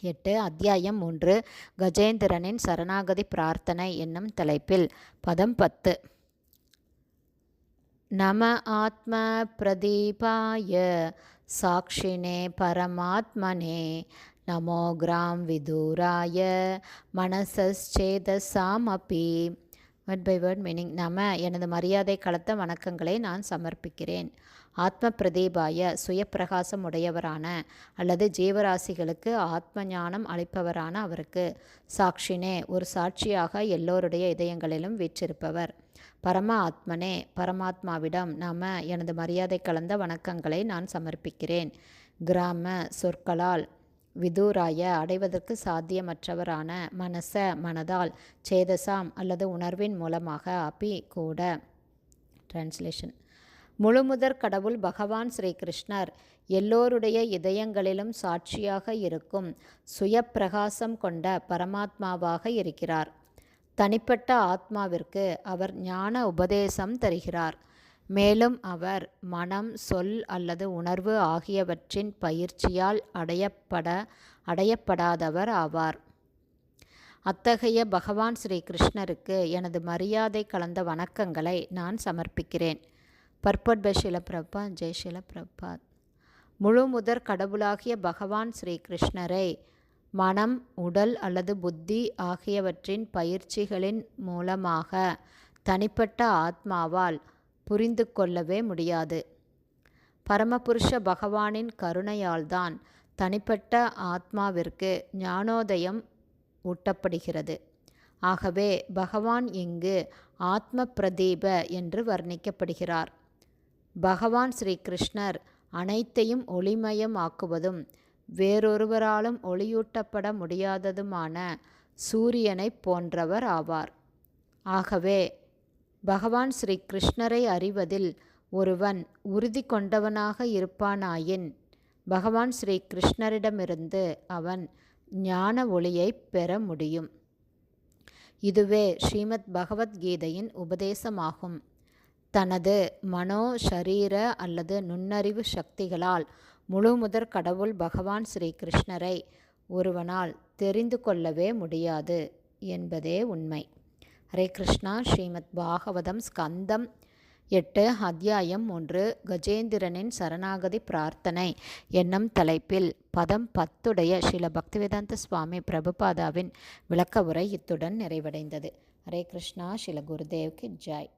எட்டு அத்தியாயம் மூன்று கஜேந்திரனின் சரணாகதி பிரார்த்தனை என்னும் தலைப்பில். பதம் பத்து. நம ஆத்ம பிரதீபாய சாட்சினே பரமாத்மனே. நமோ கிராம் விதூராய மனசேதசாமபி வேர்ட் பை வேர்ட் மீனிங் நம எனது மரியாதை கலத்த வணக்கங்களை நான் சமர்ப்பிக்கிறேன். ஆத்ம பிரதீபாய சுயப்பிரகாசம் உடையவரான அல்லது ஜீவராசிகளுக்கு ஆத்ம ஞானம் அளிப்பவரான அவருக்கு சாட்சினே ஒரு சாட்சியாக எல்லோருடைய இதயங்களிலும் வீற்றிருப்பவர். பரம ஆத்மனே பரமாத்மாவிடம் நாம எனது மரியாதை கலந்த வணக்கங்களை நான் சமர்ப்பிக்கிறேன். கிராம சொற்களால் விதூராய அடைவதற்கு சாத்தியமற்றவரான மனச மனதால் சேதசாம் அல்லது உணர்வின் மூலமாக அப்பி கூட. டிரான்ஸ்லேஷன் முழுமுதற் கடவுள் பகவான் ஸ்ரீகிருஷ்ணர் எல்லோருடைய இதயங்களிலும் சாட்சியாக இருக்கும் சுயப்பிரகாசம் கொண்ட பரமாத்மாவாக இருக்கிறார். தனிப்பட்ட ஆத்மாவிற்கு அவர் ஞான உபதேசம் தருகிறார். மேலும் அவர் மனம் சொல் அல்லது உணர்வு ஆகியவற்றின் பயிற்சியால் அடையப்பட அடையப்படாதவர் ஆவார். அத்தகைய பகவான் ஸ்ரீ கிருஷ்ணருக்கு எனது மரியாதை கலந்த வணக்கங்களை நான் சமர்ப்பிக்கிறேன். பர்பட் பை ஷிலப்பிரபாத் ஜெய் ஷிலப்பிரபாத் முழு முதற் கடவுளாகிய பகவான் ஸ்ரீ கிருஷ்ணரை மனம் உடல் அல்லது புத்தி ஆகியவற்றின் பயிற்சிகளின் மூலமாக தனிப்பட்ட ஆத்மாவால் புரிந்து கொள்ளவே முடியாது. பரமபுருஷ பகவானின் கருணையால்தான் தனிப்பட்ட ஆத்மாவிற்கு ஞானோதயம் ஊட்டப்படுகிறது. ஆகவே பகவான் இங்கு ஆத்ம பிரதீப என்று வர்ணிக்கப்படுகிறார். பகவான் ஸ்ரீ கிருஷ்ணர் அனைத்தையும் ஒளிமயம் ஆக்குவதும் வேறொருவராலும் ஒளியூட்டப்பட முடியாததுமான சூரியனை போன்றவர் ஆவார். ஆகவே பகவான் ஸ்ரீ கிருஷ்ணரை அறிவதில் ஒருவன் உறுதி கொண்டவனாக இருப்பானாயின் பகவான் ஸ்ரீ கிருஷ்ணரிடமிருந்து அவன் ஞான ஒளியை பெற முடியும். இதுவே ஸ்ரீமத் பகவத்கீதையின் உபதேசமாகும். தனது மனோ ஷரீர அல்லது நுண்ணறிவு சக்திகளால் முழு முதற் கடவுள் பகவான் ஸ்ரீ கிருஷ்ணரை ஒருவனால் தெரிந்து கொள்ளவே முடியாது என்பதே உண்மை. ஹரே கிருஷ்ணா. ஸ்ரீமத் பாகவதம் ஸ்கந்தம் எட்டு அத்தியாயம் ஒன்று கஜேந்திரனின் சரணாகதி பிரார்த்தனை. என்னும் தலைப்பில் பதம் பத்துடைய ஸ்ரீல பக்திவேதாந்த சுவாமி பிரபுபாதாவின் விளக்க உரை இத்துடன் நிறைவடைந்தது. ஹரே கிருஷ்ணா. ஸ்ரீல குருதேவ்க்கு ஜாய்.